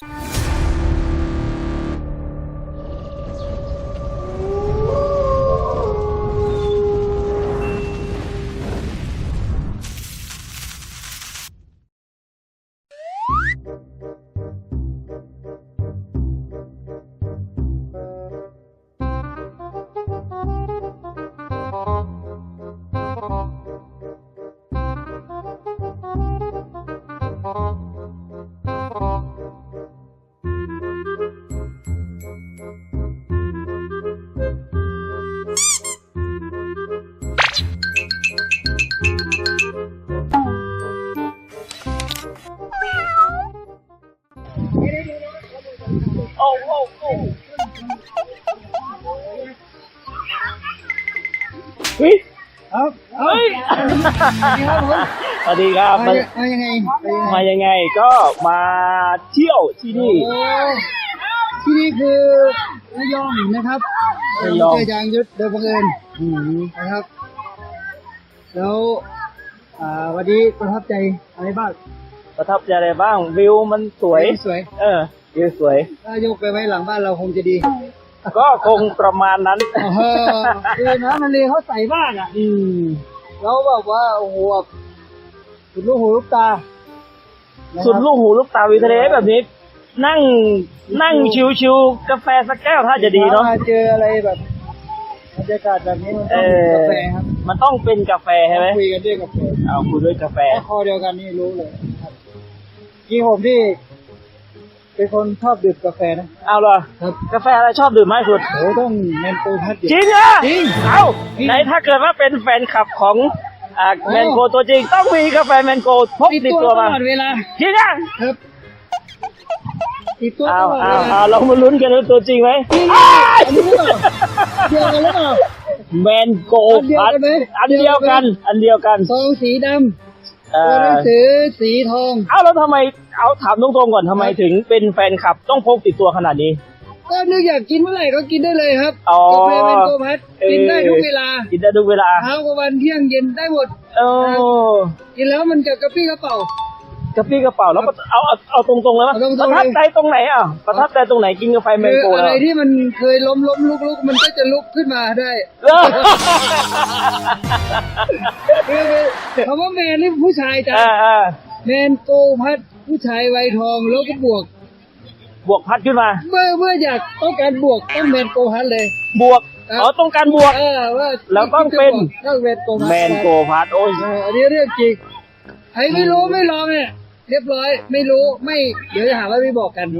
โเฮ้ยครับเฮ้ยสวัสดีครับ มามายังไง มายังไงมางไงก็มาเที่ยวที่นี่ ที่นี่คือระยองนะครับระยองเจอยางยุทธโดยบังเอิญนะครับ แล้ว วันนี้ประทับใจอะไรบ้าง ประทับใจอะไรบ้าง วิวมันสวย สวย เออ วิวสวย ถ้ายกไปไว้หลังบ้านเราคงจะดี ก็คงประมาณนั้นเออคือน้ำทะเลเขาใสมากอะ อืมแล้วแบบว่าโอ้โหแบบสุดลูกหูลูกตานะครับสุดลูกหูลูกตาวิวทะเลแบบนี้ นั่งนั่งชิวๆกาแฟสักแก้วถ้าจะดีเนาะมาเจออะไรแบบ บรรยากาศแบบนี้มันเอต้องอมีกาแฟครับมันต้องเป็นกาแฟใช่ไหมคุยกันด้วยกาแฟเอาคุยด้วยกาแฟแค่คอเดียวกันนี่รู้เลยครับยี่ผมที่เป็นคนชอบดื่มกาแฟนะ เอาเหรอครับกาแฟอะไรชอบดื่มมากที่สุด โอ้ต้องแมนโปรพัดจริงเหรอจริง เอาจริงไหนถ้าเกิดว่าเป็นแฟนคลับของอ่าโอ้แมนโกตัวจริง ต้องมีกาแฟแมนโกพกติดตัวตมาลอดเวลาจริงอะครับติดตัวเอาตลอดเอาเวลาเอาเรามาลุ้นกันว่าตัวจริงไหมอันนี้ เหรอเดียวกันหรือเปล่า แมนโกอันเดียวกันไหม อันเดียวกัน อันเดียวกันซองสีดเอำตัวหนัองสือสีทอง เอาแล้วทำไมเอาถามตรงๆก่อนทำไมถึงเป็นแฟนคลับต้องพกติดตัวขนาดนี้ ก็นึกอยากกินเมื่อไหร่ก็กินได้เลยครับอ๋อกาแฟแมนโปรพัดกินได้ทุกเวลากินได้ทุกเวลาเช้ากลางวันเที่ยงเย็นได้หมดโอ้กินแล้วมันจะกระปี้กระเป๋า กระปี้กระเป๋าแล้วก็เอาเอาเอาตรงๆเลยมั้ยเอาตรงๆ ประทับใจตรงไหนอะประทับใจตรงไหนกินกาแฟแมนคือโกอะแล้ไรวที่มันเคยล้มล้มลุกลุกมันก็จะลุกขึ้นมาได้เออคือคือคำว่าแมนนี่ผู้ชายจ้ะเออเออแมนโกพัดผู้ชายวัยทองแล้วก็บวก บวกพัดขึ้นมา เมื่อเมื่ออยากต้องการบวกต้องแมนโกพัดเลย บวกครับ อ๋อต้องการบวก เออว่าแล้วต้องเป็น ต้องแมนโกพัดแมนโกพัดโอ้ย เอออันนี้เรื่องจริงใครไม่รู้ไม่ลองเนี่ย เรียบร้อย ไม่รู้ไม่ เดี๋ยวจะหาว่าไม่บอกกันน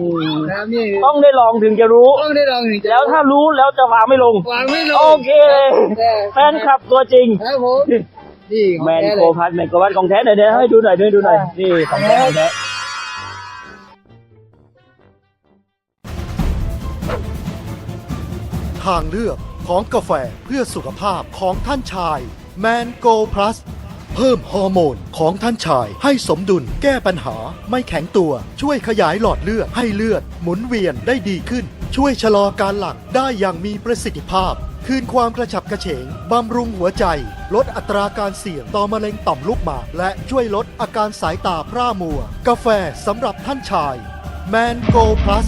ะครับนี่ต้องได้ลองถึงจะรู้ ต้องได้ลองถึงจะแล้วถ้ารู้แล้วจะวางไม่ลง วางไม่ลง โอเคเลยแฟนคลับตัวจริงครับผมนี่ของแมนท้โกเลยพัดแมนโกพัดของแท้เดี๋ยวเดี๋ยวให้ดูหน่อยให้ดูหน่อยอ่านี่ของแท้ของแท้ทางเลือกของกาแฟเพื่อสุขภาพของท่านชายแมนโกพลัส เพิ่มฮอร์โมนของท่านชาย ให้สมดุล แก้ปัญหา ไม่แข็งตัว ช่วยขยายหลอดเลือดให้เลือด หมุนเวียนได้ดีขึ้น ช่วยชะลอการหลั่งได้อย่างมีประสิทธิภาพ คืนความกระฉับกระเฉง บำรุงหัวใจ ลดอัตราการเสี่ยงต่อมะเร็งต่อมลูกหมาก และช่วยลดอาการสายตาพร่ามัว กาแฟสำหรับท่านชายแมนโกพลัส